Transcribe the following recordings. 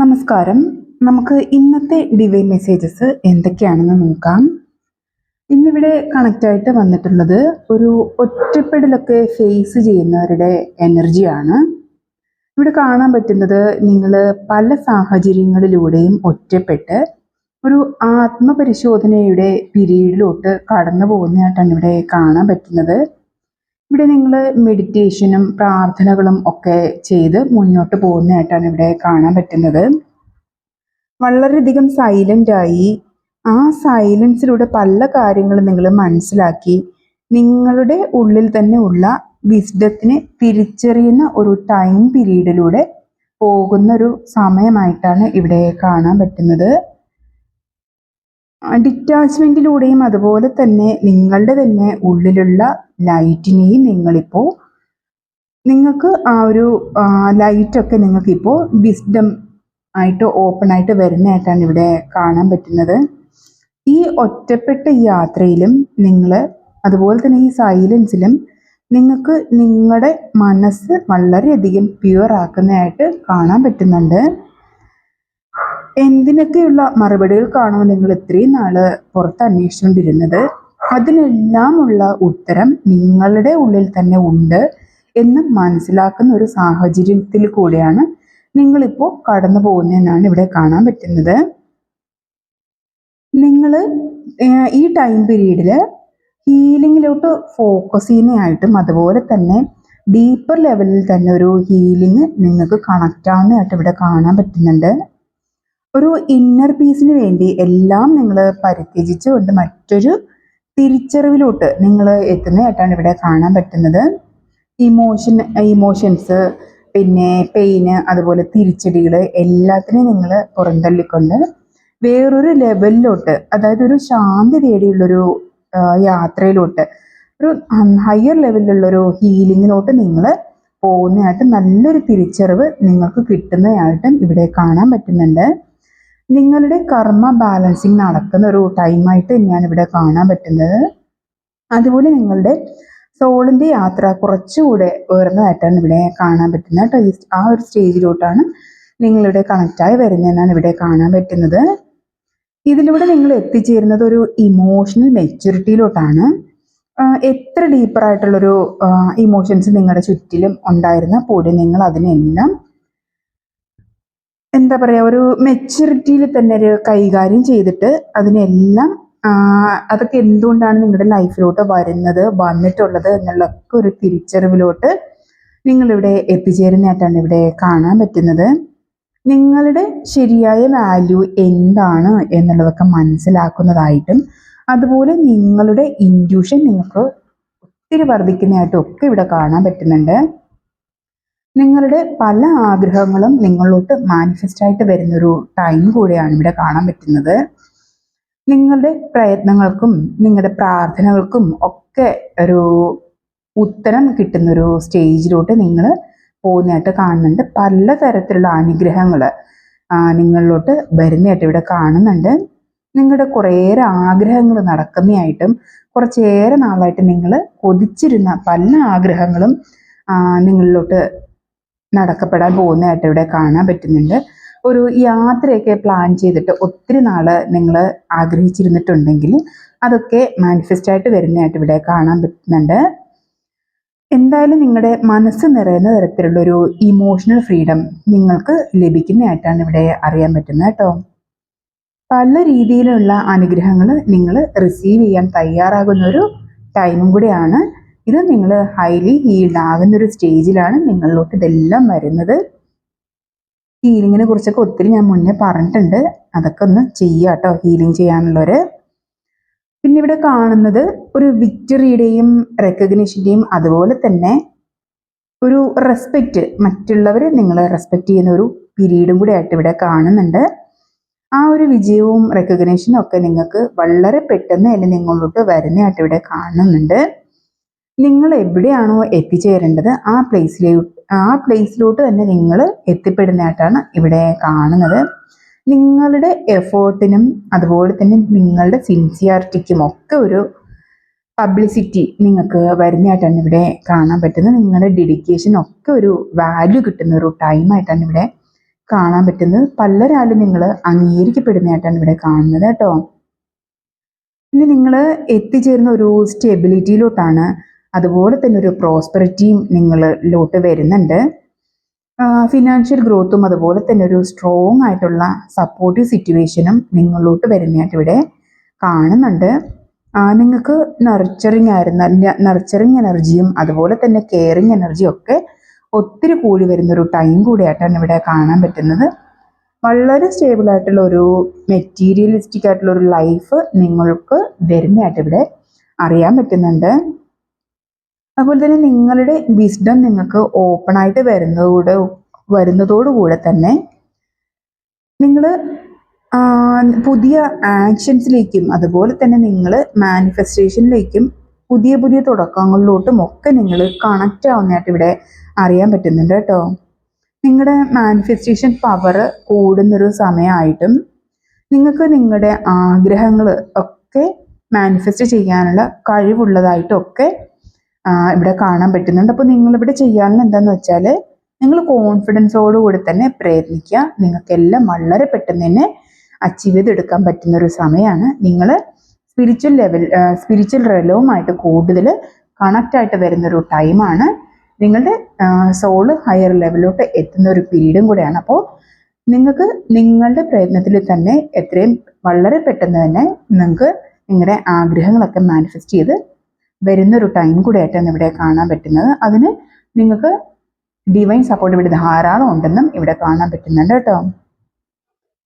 നമസ്കാരം. നമുക്ക് ഇന്നത്തെ ഡിവൈൻ മെസ്സേജസ് എന്തൊക്കെയാണെന്ന് നോക്കാം. ഇന്നിവിടെ കണക്റ്റ് ആയിട്ട് വന്നിട്ടുള്ളത് ഒരു ഒറ്റപ്പെടലൊക്കെ ഫേസ് ചെയ്യുന്നവരുടെ എനർജിയാണ് ഇവിടെ കാണാൻ പറ്റുന്നത് നിങ്ങൾ പല സാഹചര്യങ്ങളിലൂടെയും ഒറ്റപ്പെട്ട് ഒരു ആത്മപരിശോധനയുടെ പീരീഡിലോട്ട് കടന്നു പോകുന്നതായിട്ടാണ് ഇവിടെ കാണാൻ പറ്റുന്നത്. ഇവിടെ നിങ്ങൾ മെഡിറ്റേഷനും പ്രാർത്ഥനകളും ഒക്കെ ചെയ്ത് മുന്നോട്ട് പോകുന്നതായിട്ടാണ് ഇവിടെ കാണാൻ പറ്റുന്നത്. വളരെയധികം സൈലന്റ് ആയി ആ സൈലൻസിലൂടെ പല കാര്യങ്ങളും നിങ്ങൾ മനസ്സിലാക്കി നിങ്ങളുടെ ഉള്ളിൽ തന്നെ ഉള്ള വിസ്ഡത്തിനെ തിരിച്ചറിയുന്ന ഒരു ടൈം പീരീഡിലൂടെ പോകുന്ന ഒരു സമയമായിട്ടാണ് ഇവിടെ കാണാൻ പറ്റുന്നത്. ഡിറ്റാച്ച്മെന്റിലൂടെയും അതുപോലെ തന്നെ നിങ്ങളുടെ തന്നെ ഉള്ളിലുള്ള ലൈറ്റിനെയും നിങ്ങളിപ്പോൾ നിങ്ങൾക്ക് ആ ഒരു ലൈറ്റൊക്കെ നിങ്ങൾക്കിപ്പോൾ വിസ്ഡം ആയിട്ട് ഓപ്പൺ ആയിട്ട് വരുന്നതായിട്ടാണ് ഇവിടെ കാണാൻ പറ്റുന്നത്. ഈ ഒറ്റപ്പെട്ട യാത്രയിലും നിങ്ങൾ അതുപോലെ തന്നെ ഈ സൈലൻസിലും നിങ്ങൾക്ക് നിങ്ങളുടെ മനസ്സ് വളരെയധികം പ്യുവർ ആക്കുന്നതായിട്ട് കാണാൻ പറ്റുന്നുണ്ട്. എന്തിനൊക്കെയുള്ള മറുപടികൾ കാണുമോ നിങ്ങൾ ഇത്രയും നാൾ പുറത്ത് അന്വേഷിച്ചുകൊണ്ടിരുന്നത്? അതിനെല്ലാമുള്ള ഉത്തരം നിങ്ങളുടെ ഉള്ളിൽ തന്നെ ഉണ്ട് എന്ന് മനസ്സിലാക്കുന്ന ഒരു സാഹചര്യത്തിൽ കൂടെയാണ് നിങ്ങളിപ്പോൾ കടന്നു പോകുന്നതെന്നാണ് ഇവിടെ കാണാൻ പറ്റുന്നത്. നിങ്ങൾ ഈ ടൈം പീരീഡിൽ ഹീലിങ്ങിലോട്ട് ഫോക്കസ് ചെയ്യുന്നതായിട്ടും അതുപോലെ തന്നെ ഡീപ്പർ ലെവലിൽ തന്നെ ഒരു ഹീലിംഗ് നിങ്ങൾക്ക് കണക്റ്റ് ആവുന്നതായിട്ട് ഇവിടെ കാണാൻ പറ്റുന്നുണ്ട്. ഒരു ഇന്നർ പീസിന് വേണ്ടി എല്ലാം നിങ്ങൾ പരിത്യജിച്ചുകൊണ്ട് മറ്റൊരു തിരിച്ചറിവിലോട്ട് നിങ്ങൾ എത്തുന്നതായിട്ടാണ് ഇവിടെ കാണാൻ പറ്റുന്നത്. ഇമോഷൻ ഇമോഷൻസ് പിന്നെ പെയിന് അതുപോലെ തിരിച്ചടികൾ എല്ലാത്തിനെയും നിങ്ങൾ പുറന്തള്ളിക്കൊണ്ട് വേറൊരു ലെവലിലോട്ട് അതായത് ഒരു ശാന്തി തേടിയുള്ളൊരു യാത്രയിലോട്ട് ഒരു ഹയർ ലെവലിലുള്ളൊരു ഹീലിങ്ങിലോട്ട് നിങ്ങൾ പോകുന്നതായിട്ട് നല്ലൊരു തിരിച്ചറിവ് നിങ്ങൾക്ക് കിട്ടുന്നതായിട്ടും ഇവിടെ കാണാൻ പറ്റുന്നുണ്ട്. നിങ്ങളുടെ കർമ്മ ബാലൻസിങ് നടക്കുന്ന ഒരു ടൈമായിട്ട് തന്നെയാണ് ഇവിടെ കാണാൻ പറ്റുന്നത്. അതുപോലെ നിങ്ങളുടെ സോളിന്റെ യാത്ര കുറച്ചുകൂടെ ഉയർന്നതായിട്ടാണ് ഇവിടെ കാണാൻ പറ്റുന്നത് ആ ഒരു സ്റ്റേജിലോട്ടാണ് നിങ്ങളിവിടെ കണക്റ്റായി വരുന്നതെന്നാണ് ഇവിടെ കാണാൻ പറ്റുന്നത്. ഇതിലൂടെ നിങ്ങൾ എത്തിച്ചേരുന്നത് ഒരു ഇമോഷണൽ മെച്യൂരിറ്റിയിലോട്ടാണ് എത്ര ഡീപ്പറായിട്ടുള്ളൊരു ഇമോഷൻസ് നിങ്ങളുടെ ചുറ്റിലും ഉണ്ടായിരുന്ന പോലും നിങ്ങൾ അതിനെല്ലാം എന്താ പറയുക ഒരു മെച്യൂരിറ്റിയിൽ തന്നെ ഒരു കൈകാര്യം ചെയ്തിട്ട് അതിനെല്ലാം അതൊക്കെ എന്തുകൊണ്ടാണ് നിങ്ങളുടെ ലൈഫിലോട്ട് വരുന്നത് വന്നിട്ടുള്ളത് എന്നുള്ളൊക്കെ ഒരു തിരിച്ചറിവിലോട്ട് നിങ്ങളിവിടെ എത്തിച്ചേരുന്നതായിട്ടാണ് ഇവിടെ കാണാൻ പറ്റുന്നത്. നിങ്ങളുടെ ശരിയായ വാല്യൂ എന്താണ് എന്നുള്ളതൊക്കെ മനസ്സിലാക്കുന്നതായിട്ടും അതുപോലെ നിങ്ങളുടെ ഇൻഡ്യൂഷൻ നിങ്ങൾക്ക് ഒത്തിരി വർദ്ധിക്കുന്നതായിട്ടും ഒക്കെ ഇവിടെ കാണാൻ പറ്റുന്നുണ്ട്. നിങ്ങളുടെ പല ആഗ്രഹങ്ങളും നിങ്ങളോട്ട് മാനിഫെസ്റ്റ് ആയിട്ട് വരുന്നൊരു ടൈം കൂടെയാണ് ഇവിടെ കാണാൻ പറ്റുന്നത്. നിങ്ങളുടെ പ്രയത്നങ്ങൾക്കും നിങ്ങളുടെ പ്രാർത്ഥനകൾക്കും ഒക്കെ ഒരു ഉത്തരം കിട്ടുന്നൊരു സ്റ്റേജിലോട്ട് നിങ്ങൾ പോകുന്നതായിട്ട് കാണുന്നുണ്ട്. പലതരത്തിലുള്ള അനുഗ്രഹങ്ങൾ നിങ്ങളിലോട്ട് വരുന്നതായിട്ട് ഇവിടെ കാണുന്നുണ്ട്. നിങ്ങളുടെ കുറേയേറെ ആഗ്രഹങ്ങൾ നടക്കുന്നതായിട്ടും കുറച്ചേറെ നാളായിട്ട് നിങ്ങൾ കൊതിച്ചിരുന്ന പല ആഗ്രഹങ്ങളും നിങ്ങളിലോട്ട് നടക്കപ്പെടാൻ പോകുന്നതായിട്ട് ഇവിടെ കാണാൻ പറ്റുന്നുണ്ട്. ഒരു യാത്രയൊക്കെ പ്ലാൻ ചെയ്തിട്ട് ഒത്തിരി നാൾ നിങ്ങൾ ആഗ്രഹിച്ചിരുന്നിട്ടുണ്ടെങ്കിൽ അതൊക്കെ മാനിഫെസ്റ്റ് ആയിട്ട് വരുന്നതായിട്ട് ഇവിടെ കാണാൻ പറ്റുന്നുണ്ട്. എന്തായാലും നിങ്ങളുടെ മനസ്സ് നിറയുന്ന തരത്തിലുള്ള ഒരു ഇമോഷണൽ ഫ്രീഡം നിങ്ങൾക്ക് ലഭിക്കുന്നതായിട്ടാണ് ഇവിടെ അറിയാൻ പറ്റുന്നത് കേട്ടോ. പല രീതിയിലുള്ള അനുഗ്രഹങ്ങൾ നിങ്ങൾ റിസീവ് ചെയ്യാൻ തയ്യാറാകുന്ന ഒരു ടൈമും കൂടിയാണ് ഇത് നിങ്ങൾ ഹൈലി ഹീൽഡ് ആകുന്ന ഒരു സ്റ്റേജിലാണ് നിങ്ങളിലോട്ട് ഇതെല്ലാം വരുന്നത്. ഹീലിങ്ങിനെ കുറിച്ചൊക്കെ ഒത്തിരി ഞാൻ മുന്നേ പറഞ്ഞിട്ടുണ്ട്. അതൊക്കെ ഒന്ന് ചെയ്യുക കേട്ടോ ഹീലിംഗ് ചെയ്യാനുള്ളവർ പിന്നെ ഇവിടെ കാണുന്നത് ഒരു വിക്ടറിയുടെയും റെക്കഗ്നീഷന്റെയും അതുപോലെ തന്നെ ഒരു റെസ്പെക്റ്റ് മറ്റുള്ളവർ നിങ്ങളെ റെസ്പെക്റ്റ് ചെയ്യുന്ന ഒരു പീരീഡും കൂടി ആയിട്ട് ഇവിടെ കാണുന്നുണ്ട്. ആ ഒരു വിജയവും റെക്കഗ്നേഷനും ഒക്കെ നിങ്ങൾക്ക് വളരെ പെട്ടെന്ന് തന്നെ നിങ്ങളോട്ട് വരുന്നതായിട്ട് ഇവിടെ കാണുന്നുണ്ട്. നിങ്ങൾ എവിടെയാണോ എത്തിച്ചേരേണ്ടത് ആ പ്ലേസിലേക്ക് ആ പ്ലേസിലോട്ട് തന്നെ നിങ്ങൾ എത്തിപ്പെടുന്നതായിട്ടാണ് ഇവിടെ കാണുന്നത്. നിങ്ങളുടെ എഫേർട്ടിനും അതുപോലെ തന്നെ നിങ്ങളുടെ സിൻസിയാരിറ്റിക്കും ഒക്കെ ഒരു പബ്ലിസിറ്റി നിങ്ങൾക്ക് വരുന്നതായിട്ടാണ് ഇവിടെ കാണാൻ പറ്റുന്നത്. നിങ്ങളുടെ ഡെഡിക്കേഷൻ ഒക്കെ ഒരു വാല്യൂ കിട്ടുന്ന ഒരു ടൈമായിട്ടാണ് ഇവിടെ കാണാൻ പറ്റുന്നത്. പലരാലും നിങ്ങൾ അംഗീകരിക്കപ്പെടുന്നതായിട്ടാണ് ഇവിടെ കാണുന്നത് കേട്ടോ. ഇനി നിങ്ങൾ എത്തിച്ചേരുന്ന ഒരു സ്റ്റെബിലിറ്റിയിലോട്ടാണ് അതുപോലെ തന്നെ ഒരു പ്രോസ്പെറിറ്റിയും നിങ്ങളിലോട്ട് വരുന്നുണ്ട്. ഫിനാൻഷ്യൽ ഗ്രോത്തും അതുപോലെ തന്നെ ഒരു സ്ട്രോങ് ആയിട്ടുള്ള സപ്പോർട്ടീവ് സിറ്റുവേഷനും നിങ്ങളിലോട്ട് വരുന്നതായിട്ട് ഇവിടെ കാണുന്നുണ്ട്. നിങ്ങൾക്ക് നർച്ചറിങ് ആയിരുന്ന നർച്ചറിങ് എനർജിയും അതുപോലെ തന്നെ കെയറിങ് എനർജിയും ഒക്കെ ഒത്തിരി കൂടി വരുന്നൊരു ടൈം കൂടിയായിട്ടാണ് ഇവിടെ കാണാൻ പറ്റുന്നത്. വളരെ സ്റ്റേബിൾ ആയിട്ടുള്ള ഒരു മെറ്റീരിയലിസ്റ്റിക് ആയിട്ടുള്ള ഒരു ലൈഫ് നിങ്ങൾക്ക് വരുന്നതായിട്ട് ഇവിടെ അറിയാൻ പറ്റുന്നുണ്ട്. അതുപോലെ തന്നെ നിങ്ങളുടെ വിസ്ഡം നിങ്ങൾക്ക് ഓപ്പണായിട്ട് വരുന്നതോടെ വരുന്നതോടുകൂടെ തന്നെ നിങ്ങൾ പുതിയ ആക്ഷൻസിലേക്കും അതുപോലെ തന്നെ നിങ്ങൾ മാനിഫെസ്റ്റേഷനിലേക്കും പുതിയ പുതിയ തുടക്കങ്ങളിലോട്ടും ഒക്കെ നിങ്ങൾ കണക്റ്റ് ആവുന്നതായിട്ട് ഇവിടെ അറിയാൻ പറ്റുന്നുണ്ട് കേട്ടോ. നിങ്ങളുടെ മാനിഫെസ്റ്റേഷൻ പവർ കൂടുന്നൊരു സമയമായിട്ടും നിങ്ങൾക്ക് നിങ്ങളുടെ ആഗ്രഹങ്ങൾ ഒക്കെ മാനിഫെസ്റ്റ് ചെയ്യാനുള്ള കഴിവുള്ളതായിട്ടും ഒക്കെ ആ, ഇവിടെ കാണാൻ പറ്റുന്നുണ്ട്. അപ്പോൾ നിങ്ങളിവിടെ ചെയ്യാനുള്ള എന്താണെന്ന് വെച്ചാൽ നിങ്ങൾ കോൺഫിഡൻസോടുകൂടി തന്നെ പ്രയത്നിക്കുക. നിങ്ങൾക്കെല്ലാം വളരെ പെട്ടെന്ന് തന്നെ അച്ചീവ് ചെയ്തെടുക്കാൻ പറ്റുന്ന ഒരു സമയമാണ് നിങ്ങൾ സ്പിരിച്വൽ ലെവൽ സ്പിരിച്വൽ റെലവുമായിട്ട് കൂടുതൽ കണക്റ്റ് ആയിട്ട് വരുന്ന ഒരു ടൈമാണ് നിങ്ങളുടെ സോൾ ഹയർ ലെവലിലോട്ട് എത്തുന്ന ഒരു പീരീഡും കൂടെയാണ്. അപ്പോൾ നിങ്ങൾക്ക് നിങ്ങളുടെ പ്രയത്നത്തിൽ തന്നെ എത്രയും വളരെ പെട്ടെന്ന് തന്നെ നിങ്ങൾക്ക് നിങ്ങളുടെ ആഗ്രഹങ്ങളൊക്കെ മാനിഫെസ്റ്റ് ചെയ്ത് വരുന്നൊരു ടൈം കൂടെ ആയിട്ടാണ് ഇവിടെ കാണാൻ പറ്റുന്നത്. അതിന് നിങ്ങൾക്ക് ഡിവൈൻ സപ്പോർട്ട് ഇവിടെ ധാരാളം ഉണ്ടെന്നും ഇവിടെ കാണാൻ പറ്റുന്നുണ്ട് കേട്ടോ.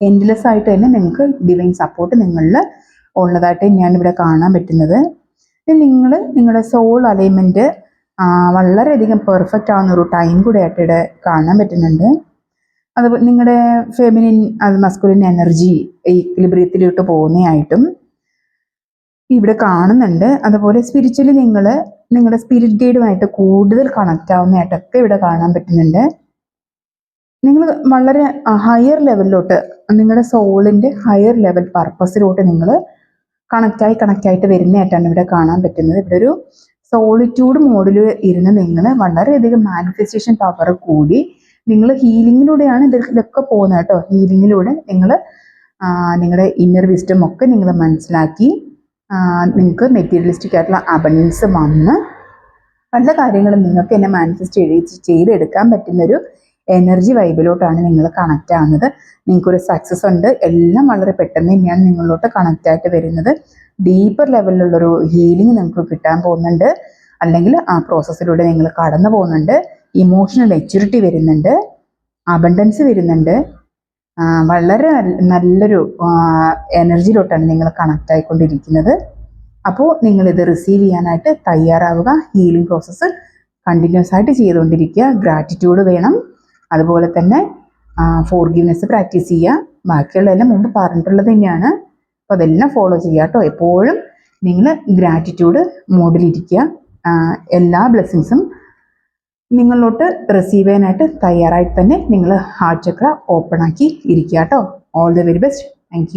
എൻഡ്ലെസ് ആയിട്ട് തന്നെ നിങ്ങൾക്ക് ഡിവൈൻ സപ്പോർട്ട് നിങ്ങളിൽ ഉള്ളതായിട്ട് തന്നെയാണ് ഇവിടെ കാണാൻ പറ്റുന്നത്. നിങ്ങൾ നിങ്ങളുടെ സോൾ അലൈൻമെന്റ് വളരെയധികം പെർഫെക്റ്റ് ആവുന്ന ഒരു ടൈം കൂടെ ആയിട്ട് ഇവിടെ കാണാൻ പറ്റുന്നുണ്ട്. അതുപോലെ നിങ്ങളുടെ ഫെമിനിൻ അത് മസ്കുലിൻ എനർജി ഈ ലിബ്രിയത്തിലോട്ട് പോകുന്നതായിട്ടും ഇവിടെ കാണുന്നുണ്ട്. അതുപോലെ സ്പിരിച്വലി നിങ്ങൾ നിങ്ങളുടെ സ്പിരിറ്റ് ഗൈഡുമായിട്ട് കൂടുതൽ കണക്റ്റ് ആവുന്നതായിട്ടൊക്കെ ഇവിടെ കാണാൻ പറ്റുന്നുണ്ട്. നിങ്ങൾ വളരെ ഹയർ ലെവലിലോട്ട് നിങ്ങളുടെ സോളിന്റെ ഹയർ ലെവൽ പർപ്പസിലോട്ട് നിങ്ങൾ കണക്റ്റായി കണക്റ്റായിട്ട് വരുന്നതായിട്ടാണ് ഇവിടെ കാണാൻ പറ്റുന്നത്. ഇവിടെ ഒരു സോളിറ്റ്യൂഡ് മോഡിൽ ഇരുന്ന് നിങ്ങൾ വളരെയധികം മാനിഫെസ്റ്റേഷൻ പവർ കൂടി നിങ്ങൾ ഹീലിങ്ങിലൂടെയാണ് ഇതൊക്കെ പോകുന്നത് കേട്ടോ. ഹീലിങ്ങിലൂടെ നിങ്ങൾ നിങ്ങളുടെ ഇന്നർ വിസ്റ്റം ഒക്കെ നിങ്ങൾ മനസ്സിലാക്കി നിങ്ങൾക്ക് മെറ്റീരിയലിസ്റ്റിക് ആയിട്ടുള്ള അബണ്ടൻസ് വന്ന് പല കാര്യങ്ങളും നിങ്ങൾക്ക് എന്നെ മാനിഫെസ്റ്റ് ചെയ്ത് ചെയ്തെടുക്കാൻ പറ്റുന്നൊരു എനർജി വൈബിലോട്ടാണ് നിങ്ങൾ കണക്റ്റ് ആവുന്നത്. നിങ്ങൾക്കൊരു സക്സസ് ഉണ്ട്. എല്ലാം വളരെ പെട്ടെന്ന് തന്നെയാണ് നിങ്ങളിലോട്ട് കണക്റ്റ് ആയിട്ട് വരുന്നത്. ഡീപ്പർ ലെവലിലുള്ളൊരു ഹീലിംഗ് നിങ്ങൾക്ക് കിട്ടാൻ പോകുന്നുണ്ട്. അല്ലെങ്കിൽ ആ പ്രോസസ്സിലൂടെ നിങ്ങൾ കടന്നു പോകുന്നുണ്ട്. ഇമോഷണൽ മെച്യൂരിറ്റി വരുന്നുണ്ട്. അബണ്ടൻസ് വരുന്നുണ്ട്. വളരെ നല്ലൊരു എനർജിയിലോട്ടാണ് നിങ്ങൾ കണക്റ്റ് ആയിക്കൊണ്ടിരിക്കുന്നത്. അപ്പോൾ നിങ്ങൾ ഇത് റിസീവ് ചെയ്യാനായിട്ട് തയ്യാറാവുക. ഹീലിംഗ് പ്രോസസ്സ് കണ്ടിന്യൂസ് ആയിട്ട് ചെയ്തുകൊണ്ടിരിക്കുക. ഗ്രാറ്റിറ്റ്യൂഡ് വേണം. അതുപോലെ തന്നെ ഫോർഗീവ്നെസ് പ്രാക്ടീസ് ചെയ്യുക. ബാക്കിയുള്ളതെല്ലാം മുമ്പ് പറഞ്ഞിട്ടുള്ളത് തന്നെയാണ്. അപ്പോൾ അതെല്ലാം ഫോളോ ചെയ്യുക കേട്ടോ. എപ്പോഴും നിങ്ങൾ ഗ്രാറ്റിറ്റ്യൂഡ് മോഡിലിരിക്കുക. എല്ലാ ബ്ലെസ്സിങ്സും നിങ്ങളിലോട്ട് റിസീവ് ചെയ്യാനായിട്ട് തയ്യാറായിട്ട് തന്നെ നിങ്ങൾ ഹാർട്ട് ചക്ര ഓപ്പൺ ആക്കി ഇരിക്കുക കേട്ടോ. All the very best thank